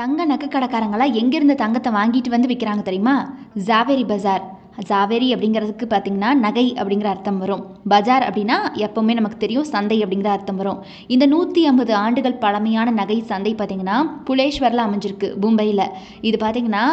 தங்க நகை கடைக்காரங்களாம் எங்கேருந்து தங்கத்தை வாங்கிட்டு வந்து விற்கிறாங்க தெரியுமா? ஜாவேரி பஜார். ஜாவேரி அப்படிங்கிறதுக்கு பார்த்தீங்கன்னா நகை அப்படிங்கிற அர்த்தம் வரும். பஜார் அப்படின்னா எப்போவுமே நமக்கு தெரியும் சந்தை அப்படிங்கிற அர்த்தம் வரும். இந்த நூற்றி ஐம்பது ஆண்டுகள் பழமையான நகை சந்தை பார்த்தீங்கன்னா புலேஸ்வரில் அமைஞ்சிருக்கு மும்பையில். இது பார்த்தீங்கன்னா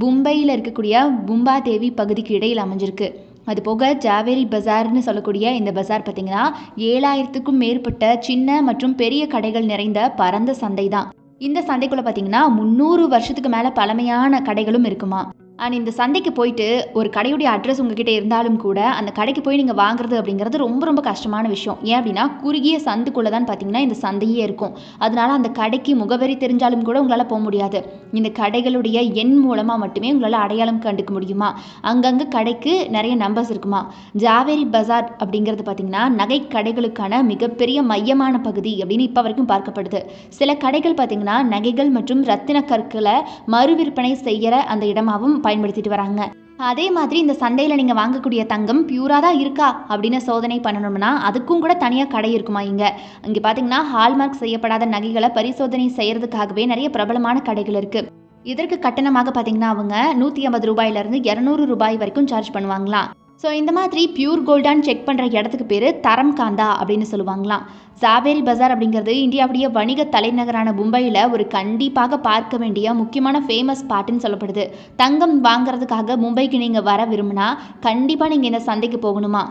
மும்பையில் இருக்கக்கூடிய பும்பா தேவி பகுதிக்கு இடையில் அமைஞ்சிருக்கு. அது போக ஜாவேரி பஜார்னு சொல்லக்கூடிய இந்த பஜார் பார்த்தீங்கன்னா ஏழாயிரத்துக்கும் மேற்பட்ட சின்ன மற்றும் பெரிய கடைகள் நிறைந்த பரந்த சந்தை தான் இந்த சந்தைக்குள்ளே பார்த்தீங்கன்னா முந்நூறு வருஷத்துக்கு மேலே பழமையான கடைகளும் இருக்குமா? அண்ட் இந்த சந்தைக்கு போயிட்டு ஒரு கடையுடைய அட்ரஸ் உங்ககிட்ட இருந்தாலும் கூட அந்த கடைக்கு போய் நீங்கள் வாங்குறது அப்படிங்கிறது ரொம்ப ரொம்ப கஷ்டமான விஷயம். ஏன் அப்படின்னா குறுகிய சந்துக்குள்ளே தான் பார்த்தீங்கன்னா இந்த சந்தையே இருக்கும். அதனால அந்த கடைக்கு முகவரி தெரிஞ்சாலும் கூட உங்களால் போக முடியாது. இந்த கடைகளுடைய எண் மூலமாக மட்டுமே உங்களால் அடையாளம் கண்டுக்க முடியுமா? அங்கங்கே கடைக்கு நிறைய நம்பர்ஸ் இருக்குமா? ஜாவேரி பஜார் அப்படிங்கிறது பார்த்தீங்கன்னா நகை கடைகளுக்கான மிகப்பெரிய மையமான பகுதி அப்படின்னு இப்போ வரைக்கும் பார்க்கப்படுது. சில கடைகள் பார்த்தீங்கன்னா நகைகள் மற்றும் ரத்தின கற்களை மறுவிற்பனை செய்கிற அந்த இடமாகவும் பயன்படுத்திட்டு வராங்க. அதே மாதிரி இந்த சந்தையில நீங்கள் வாங்கக்கூடிய தங்கம் பியூராக தான் இருக்கா அப்படின்னு சோதனை பண்ணணும்னா அதுக்கும் கூட தனியாக கடை இருக்குமா இங்கே? இங்கே பார்த்தீங்கன்னா ஹால்மார்க் செய்யப்படாத நகைகளை பரிசோதனை செய்கிறதுக்காகவே நிறைய பிரபலமான கடைகள் இருக்குது இதற்கு கட்டணமாக பார்த்தீங்கன்னா அவங்க நூற்றி ஐம்பது ரூபாயிலிருந்து இரநூறு ரூபாய் வரைக்கும் சார்ஜ் பண்ணுவாங்களாம். ஸோ இந்த மாதிரி பியூர் கோல்டான்னு செக் பண்ணுற இடத்துக்கு பேர் தரம் காந்தா அப்படின்னு சொல்லுவாங்களாம். சாவேரி பஜார் அப்படிங்கிறது இந்தியாவுடைய வணிக தலைநகரான மும்பையில் ஒரு கண்டிப்பாக பார்க்க வேண்டிய முக்கியமான ஃபேமஸ் ஸ்பாட்டுன்னு சொல்லப்படுது. தங்கம் வாங்குறதுக்காக மும்பைக்கு நீங்கள் வர விரும்புனா கண்டிப்பாக நீங்கள் இந்த சந்தைக்கு போகணுமா?